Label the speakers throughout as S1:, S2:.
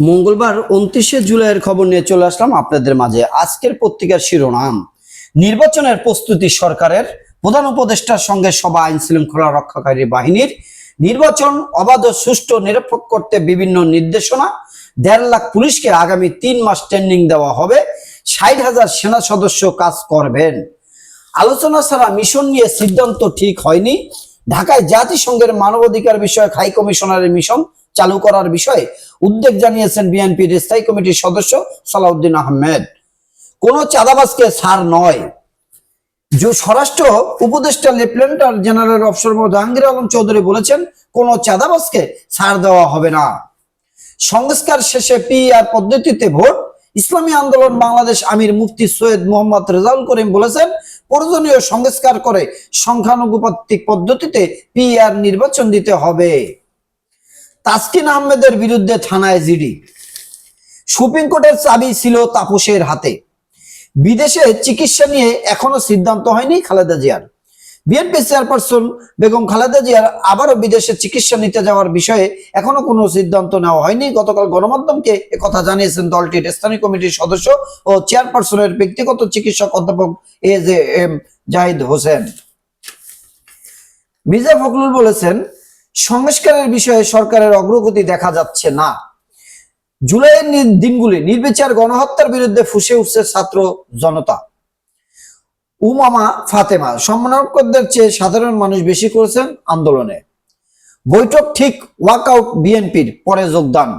S1: মঙ্গলবার উনত্রিশে জুলাইয়ের খবর নিয়ে চলে আসলাম আপনাদের মাঝে। আজকের পত্রিকার শিরোনাম, নির্বাচনের প্রস্তুতি সরকারের, প্রধান উপদেষ্টার সঙ্গে সভা আইন শৃঙ্খলা রক্ষাকারী বাহিনীর, নির্বাচন অবাধ সুষ্ঠু নিরপেক্ষ করতে বিভিন্ন নির্দেশনা, দেড় লাখ পুলিশকে আগামী তিন মাস ট্রেনিং দেওয়া হবে, ষাট হাজার সেনা সদস্য কাজ করবেন। আলোচনা ছাড়া মিশন নিয়ে সিদ্ধান্ত ঠিক হয়নি। ঢাকায় জাতিসংঘের মানবাধিকার বিষয়ক হাই কমিশনারের মিশন চালু করার বিষয়ে উদ্বেগ জানিয়েছেন বিএনপির স্থায়ী কমিটির সদস্য সালাউদ্দিন আহমেদ। কোন চাঁদাবাজকে ছাড় নয়। যে, স্বরাষ্ট্র উপদেষ্টা lieutenant general officer Jahangir Alam Chowdhury বলেছেন, কোন চাঁদাবাজকে ছাড় দেওয়া হবে না। সংস্কার শেষে পিআর পদ্ধতিতে ভোট। ইসলামী আন্দোলন বাংলাদেশ আমির মুফতি সৈয়দ মোহাম্মদ রেজাউল করিম বলেছেন, প্রয়োজনীয় সংস্কার করে সংখ্যানুপাতিক পদ্ধতিতে পিআর নির্বাচন দিতে হবে। তাসকিন আহমেদের বিরুদ্ধে থানায় জিডি। সুপ্রিম কোর্টের চাবি ছিল তাপসের হাতে। বিদেশে চিকিৎসা নিয়ে এখনও সিদ্ধান্ত হয়নি খালেদা জিয়ার। বিএনপি চেয়ারপারসন বেগম খালেদা জিয়ার আবারও বিদেশে চিকিৎসা নিতে যাওয়ার বিষয়ে এখনও কোনো সিদ্ধান্ত নেওয়া হয়নি। গতকাল গণমাধ্যমকে কথা জানিয়েছেন দলটির স্থানীয় কমিটির সদস্য ও চেয়ারপারসনের ব্যক্তিগত চিকিৎসক অধ্যাপক A J M Zahid Hossain. Mirza Fakhrul বলেছেন সংস্কারের বিষয়ে সরকারের অগ্রগতি দেখা যাচ্ছে না। জুলাইয়ের দিনগুলি নির্বিচার গণহত্যার বিরুদ্ধে ফুসে উঠছে ছাত্র জনতা। উমামা ফাতেমা সম্মানকদের চেয়ে সাধারণ মানুষ বেশি করেছেন আন্দোলনে। বৈঠক ঠিক ওয়াকআউট বিএনপির পরে যোগদান।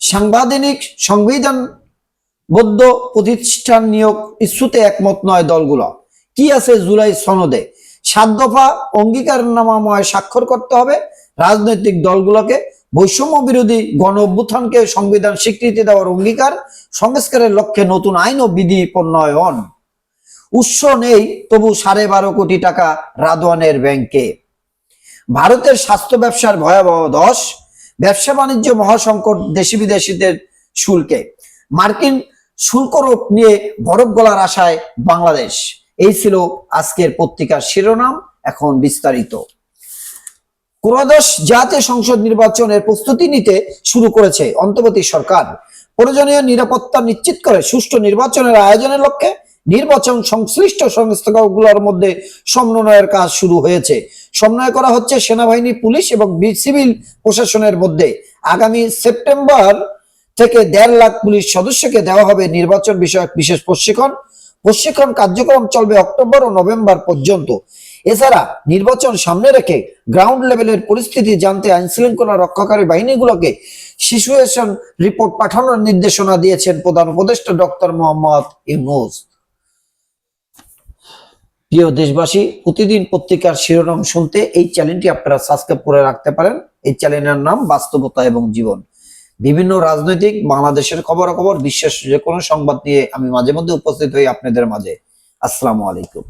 S1: সাংবিধানিক সংবিধানবদ্ধ প্রতিষ্ঠান নিয়োগ ইস্যুতে একমত নয় দলগুলো। কি আছে জুলাই সনদে? সাত দফা অঙ্গীকারনামাময় স্বাক্ষর করতে হবে। রাজনৈতিক দলগুলোকে বৈষম্য বিরোধী গণ অভ্যুত্থানকে সংবিধান স্বীকৃতি দেওয়ার অঙ্গীকার, সংস্কারের লক্ষ্যে নতুন আইন ও বিধি প্রণয়ন। উৎস নেই, তবু সাড়ে বারো কোটি টাকা রাদওয়ানের ব্যাংকে। ভারতের স্বাস্থ্য ব্যবসার ভয়াবহ দশ, ব্যবসা বাণিজ্য মহাসংকট দেশি বিদেশিদের শুল্কে। মার্কিন শুল্করোপ নিয়ে বরফ গলার আশায় বাংলাদেশ। এই ছিল আজকের পত্রিকার শিরোনাম, এখন বিস্তারিত। ক্রোদশ জাতীয় সংসদ নির্বাচনের প্রস্তুতি নিতে শুরু করেছে অন্তর্বর্তী সরকার। প্রয়োজনীয় নিরাপত্তা নিশ্চিত করে সুষ্ঠু নির্বাচনের আয়োজনের লক্ষ্যে নির্বাচন সংশ্লিষ্ট সংস্থাগুলোর মধ্যে সমন্বয়ের কাজ শুরু হয়েছে। সমন্বয় করা হচ্ছে সেনাবাহিনী, পুলিশ এবং সিভিল প্রশাসনের মধ্যে। আগামী সেপ্টেম্বর থেকে দেড় লাখ পুলিশ সদস্যকে দেওয়া হবে নির্বাচন বিষয়ক বিশেষ প্রশিক্ষণ। প্রশিক্ষণ কার্যক্রম চলবে অক্টোবর ও নভেম্বর পর্যন্ত। এছাড়া নির্বাচন সামনে রেখে গ্রাউন্ড লেভেলের পরিস্থিতি জানতে আইন শৃঙ্খলা রক্ষাকারী বাহিনীগুলোকে সিচুয়েশন রিপোর্ট পাঠানোর নির্দেশনা দিয়েছেন প্রধান উপদেষ্টা ডক্টর মোহাম্মদ ইউনুস। প্রিয় দেশবাসী, প্রতিদিন পত্রিকার শিরোনাম শুনতে এই চ্যানেলটি আপনারা সাবস্ক্রাইব করে রাখতে পারেন। এই চ্যানেলের নাম বাস্তবতা এবং জীবন। বিভিন্ন রাজনৈতিক বাংলাদেশের খবরাখবর বিশ্বের যে কোনো সংবাদ নিয়ে আমি মাঝে মধ্যে উপস্থিত হই আপনাদের মাঝে। আসসালামু আলাইকুম।